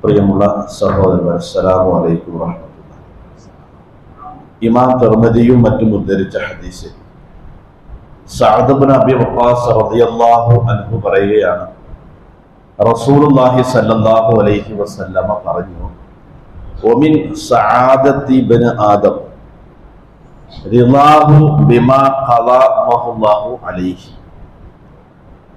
പ്രിയമുള്ള സഹോദരൻ അസ്സലാമു അലൈക്കും വറഹ്മത്തുള്ളാഹി. ഇമാം തിർമദിയും മറ്റും ഉദ്ധരിച്ച ഹദീസ് സഅദ് അബി വഖാസ് റളിയല്ലാഹു അൻഹു പറയുകയാണ് റസൂലുള്ളാഹി സ്വല്ലല്ലാഹു അലൈഹി വസല്ലമ പറഞ്ഞു ഒമിൻ സആദത്തി ഇബ്നു ആദം റിളാഹു ബിമാ ഖളഅഹു അലൈഹി.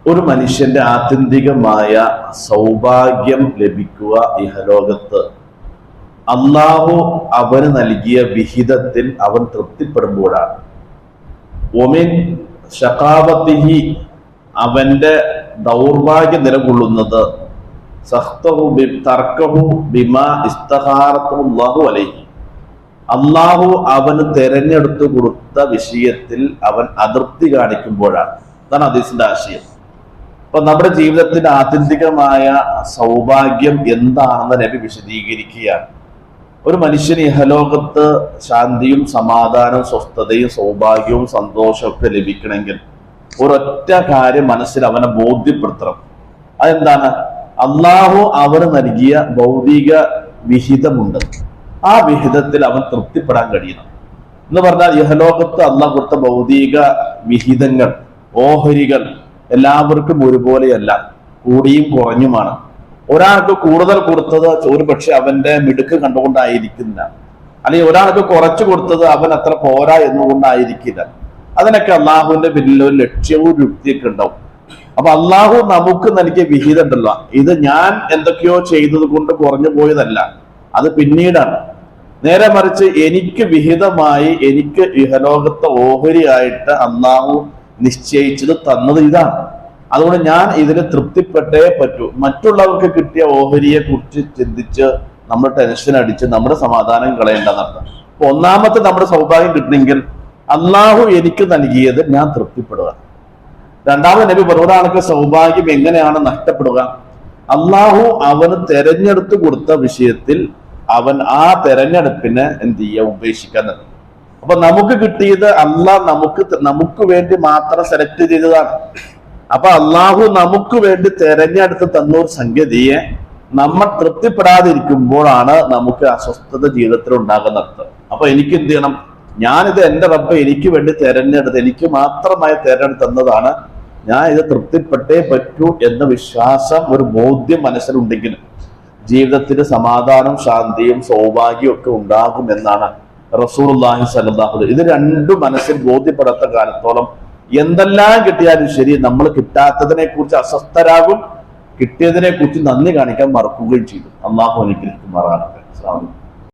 ഒരു മനുഷ്യന്റെ ആത്യന്തികമായ സൗഭാഗ്യം ലഭിക്കുക ഇഹലോകത്ത്. അള്ളാഹു അവന് നൽകിയ വിഹിതത്തിൽ അവൻ തൃപ്തിപ്പെടുമ്പോഴാണ്. ഒമിൻ ഷക്കാവത്തിഹി അവന്റെ ദൗർഭാഗ്യം നിലകൊള്ളുന്നത്. അലൈഹി. അള്ളാഹു അവന് തെരഞ്ഞെടുത്തു കൊടുത്ത വിഷയത്തിൽ അവൻ അതൃപ്തി കാണിക്കുമ്പോഴാണ്. അതാണ് ഹദീസിന്റെ ആശയം. അപ്പൊ നമ്മുടെ ജീവിതത്തിന്റെ ആത്യന്തികമായ സൗഭാഗ്യം എന്താണെന്ന് നബി വിശദീകരിക്കുകയാണ്. ഒരു മനുഷ്യൻ ഇഹലോകത്ത് ശാന്തിയും സമാധാനവും സ്വസ്ഥതയും സൗഭാഗ്യവും സന്തോഷവും ഒക്കെ ലഭിക്കണമെങ്കിൽ ഒരൊറ്റ കാര്യം മനസ്സിൽ അവനെ ബോധ്യപ്പെടുത്തണം. അതെന്താണ്? അള്ളാഹു അവന് നൽകിയ ഭൗതിക വിഹിതമുണ്ട്. ആ വിഹിതത്തിൽ അവൻ തൃപ്തിപ്പെടാൻ കഴിയണം. എന്ന് പറഞ്ഞാൽ ഇഹലോകത്ത് അള്ളാഹ് കൊടുത്ത ഭൗതിക വിഹിതങ്ങൾ ഓഹരികൾ എല്ലാവർക്കും ഒരുപോലെയല്ല കൂടിയും കുറഞ്ഞുമാണ്. ഒരാൾക്ക് കൂടുതൽ കൊടുത്തത് ഒരു പക്ഷെ അവന്റെ മിടുക്ക് കണ്ടുകൊണ്ടായിരിക്കില്ല. അല്ലെങ്കിൽ ഒരാൾക്ക് കുറച്ചു കൊടുത്തത് അവൻ അത്ര പോരാ എന്നുകൊണ്ടായിരിക്കില്ല. അതിനൊക്കെ അള്ളാഹുവിന്റെ പിന്നിൽ ഒരു ലക്ഷ്യവും യുക്തിയൊക്കെ ഉണ്ടാവും. അപ്പൊ അള്ളാഹു നമുക്ക് നൽകിയ വിഹിതം ഉണ്ടല്ലോ. ഇത് ഞാൻ എന്തൊക്കെയോ ചെയ്തത് കൊണ്ട് കുറഞ്ഞു പോയതല്ല. അത് പിന്നീടാണ്. നേരെ മറിച്ച് എനിക്ക് വിഹിതമായി എനിക്ക് ഇഹലോകത്തെ ഓഹരിയായിട്ട് അള്ളാഹു നിശ്ചയിച്ചത് തന്നത് ഇതാണ്. അതുകൊണ്ട് ഞാൻ ഇതിന് തൃപ്തിപ്പെട്ടേ പറ്റൂ. മറ്റുള്ളവർക്ക് കിട്ടിയ ഓഹരിയെ കുറിച്ച് ചിന്തിച്ച് നമ്മൾ ടെൻഷൻ അടിച്ച് നമ്മുടെ സമാധാനം കളയേണ്ടതാണ്. അപ്പൊ ഒന്നാമത്തെ നമ്മുടെ സൗഭാഗ്യം കിട്ടണമെങ്കിൽ അള്ളാഹു എനിക്ക് നൽകിയത് ഞാൻ തൃപ്തിപ്പെടുക. രണ്ടാമത് നബി പറഞ്ഞ ഒരാൾക്ക് സൗഭാഗ്യം എങ്ങനെയാണ് നഷ്ടപ്പെടുക? അള്ളാഹു അവന് തെരഞ്ഞെടുത്തു കൊടുത്ത വിഷയത്തിൽ അവൻ ആ തെരഞ്ഞെടുപ്പിനെ എന്ത് ചെയ്യുക? ഉപേക്ഷിക്കാൻ തുടങ്ങും. അപ്പൊ നമുക്ക് കിട്ടിയത് അള്ളാഹ് നമുക്ക് നമുക്ക് വേണ്ടി മാത്രം സെലക്ട് ചെയ്തതാണ്. അപ്പൊ അള്ളാഹു നമുക്ക് വേണ്ടി തെരഞ്ഞെടുത്ത് തന്ന ഒരു സംഗതിയെ നമ്മൾ തൃപ്തിപ്പെടാതിരിക്കുമ്പോഴാണ് നമുക്ക് അസ്വസ്ഥത ജീവിതത്തിൽ ഉണ്ടാകുന്നത്. അപ്പൊ എനിക്ക് എന്ത് ചെയ്യണം? ഞാനിത് എന്റെ റബ്ബ് എനിക്ക് വേണ്ടി തെരഞ്ഞെടുത്ത് എനിക്ക് മാത്രമായി തെരഞ്ഞെടുത്തതാണ് ഞാൻ ഇത് തൃപ്തിപ്പെട്ടേ പറ്റൂ എന്ന വിശ്വാസം ഒരു ബോധ്യം മനസ്സിലുണ്ടെങ്കിൽ ജീവിതത്തിന് സമാധാനം ശാന്തിയും സൗഭാഗ്യവും ഒക്കെ ഉണ്ടാകും എന്നാണ് റസൂർഹി സല്ലാഹു ഇത് രണ്ടും മനസ്സിൽ ബോധ്യപ്പെടാത്ത കാലത്തോളം എന്തെല്ലാം കിട്ടിയാലും ശരി നമ്മൾ കിട്ടാത്തതിനെ കുറിച്ച് അസ്വസ്ഥരാകും കിട്ടിയതിനെ കുറിച്ച് നന്ദി കാണിക്കാൻ മറക്കുകയും ചെയ്തു. അള്ളാഹു അനുഗ്രഹിക്കുമാറാണ് അലൈക്കും.